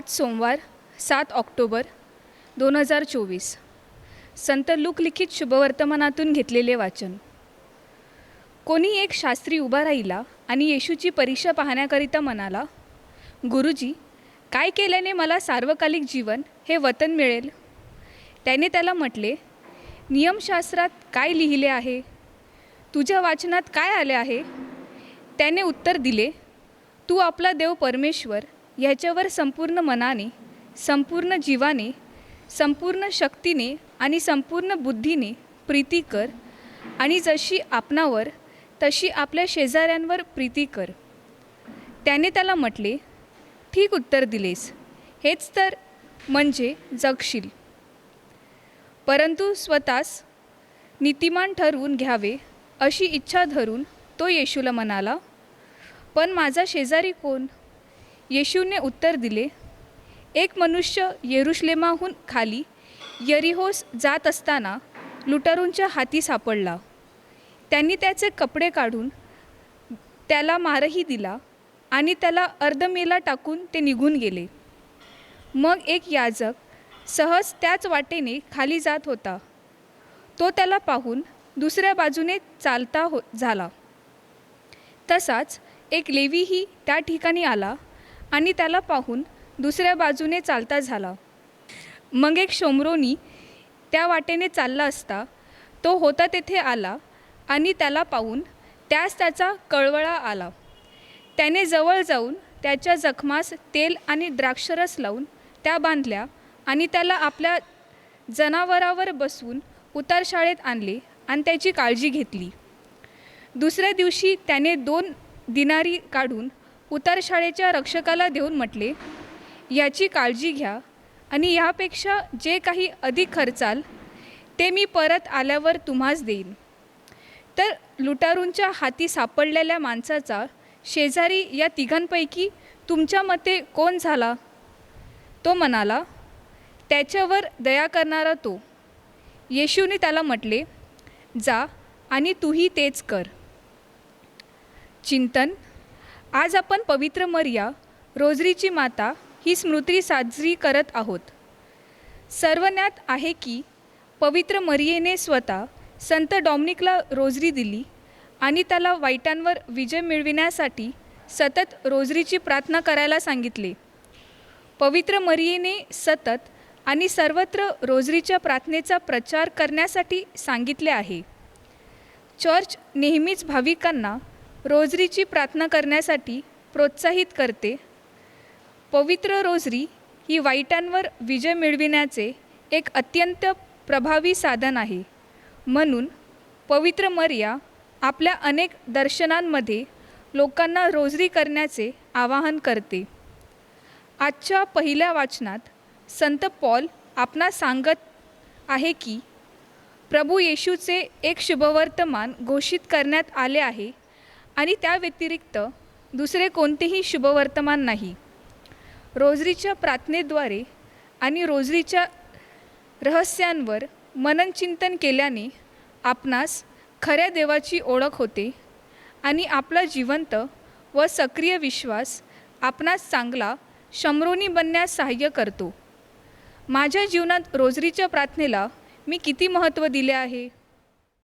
आज सोमवार सात ऑक्टोबर दोन हजार चोवीस. संत लुकलिखित शुभवर्तमानातून घेतलेले वाचन. कोणी एक शास्त्री उभा राहिला आणि येशूची परीक्षा पाहण्याकरिता म्हणाला गुरुजी काय केल्याने मला सार्वकालिक जीवन हे वतन मिळेल? त्याने त्याला म्हटले नियमशास्त्रात काय लिहिले आहे? तुझ्या वाचनात काय आले आहे? त्याने उत्तर दिले तू आपला देव परमेश्वर ह्याच्यावर संपूर्ण मनाने संपूर्ण जीवाने संपूर्ण शक्तीने आणि संपूर्ण बुद्धीने प्रीती कर आणि जशी आपणावर तशी आपल्या शेजाऱ्यांवर प्रीती कर. त्याने त्याला म्हटले ठीक उत्तर दिलेस. हेच तर म्हणजे जगशील. परंतु स्वतःस नीतिमान ठरवून घ्यावे अशी इच्छा धरून तो येशूला म्हणाला पण माझा शेजारी कोण? येशूने उत्तर दिले एक मनुष्य येरुश्लेमाहून खाली यरिहोस जात असताना लुटारूंच्या हाती सापडला. त्यांनी त्याचे कपडे काढून त्याला मारही दिला आणि त्याला अर्धमेला टाकून ते निघून गेले. मग एक याजक सहज त्याच वाटेने खाली जात होता. तो त्याला पाहून दुसऱ्या बाजूने चालता हो झाला. तसाच एक लेवीही त्या ठिकाणी आला आणि त्याला पाहून दुसऱ्या बाजूने चालता झाला. मग एक शोमरोनी त्या वाटेने चालला असता तो होता तेथे आला आणि त्याला पाहून त्यास त्याचा कळवळा आला. त्याने जवळ जाऊन त्याच्या जखमास तेल आणि द्राक्षरस लावून त्या बांधल्या आणि त्याला आपल्या जनावरावर बसवून उतारशाळेत आणले आणि त्याची काळजी घेतली. दुसऱ्या दिवशी त्याने दोन दिनारी काढून उतारशाळेच्या रक्षकाला देऊन म्हटले याची काळजी घ्या आणि ह्यापेक्षा जे काही अधिक खर्चाल ते मी परत आल्यावर तुम्हाच देईन. तर लुटारूंच्या हाती सापडलेल्या माणसाचा शेजारी या तिघांपैकी तुमच्या मते कोण झाला? तो म्हणाला त्याच्यावर दया करणारा तो. येशूने त्याला म्हटले जा आणि तूही तेच कर. चिंतन आज आपण पवित्र मर्या रोजरीची माता ही स्मृती साजरी करत आहोत. सर्वज्ञात आहे की पवित्र मरियेने स्वतः संत डॉमिनिकला रोजरी दिली आणि त्याला वाईटांवर विजय मिळविण्यासाठी सतत रोजरीची प्रार्थना करायला सांगितले. पवित्र मरियेने सतत आणि सर्वत्र रोजरीच्या प्रार्थनेचा प्रचार करण्यासाठी सांगितले आहे. चर्च नेहमीच भाविकांना रोजरीची प्रार्थना करण्यासाठी प्रोत्साहित करते. पवित्र रोजरी ही वाईटांवर विजय मिळविण्याचे एक अत्यंत प्रभावी साधन आहे. म्हणून पवित्र मर्या आपल्या अनेक दर्शनांमध्ये लोकांना रोजरी करण्याचे आवाहन करते. आजच्या पहिल्या वाचनात संत पॉल आपणा सांगत आहे की प्रभू येशूचे एक शुभवर्तमान घोषित करण्यात आले आहे आणि त्या व्यतिरिक्त दुसरे कोणतेही शुभवर्तमान नाही. रोजरीच्या प्रार्थनेद्वारे आणि रोजरीच्या रहस्यांवर मननचिंतन केल्याने आपणास खऱ्या देवाची ओळख होते आणि आपला जिवंत व सक्रिय विश्वास आपणास चांगला शंभरोनी बनण्यास सहाय्य करतो. माझ्या जीवनात रोजरीच्या प्रार्थनेला मी किती महत्त्व दिले आहे?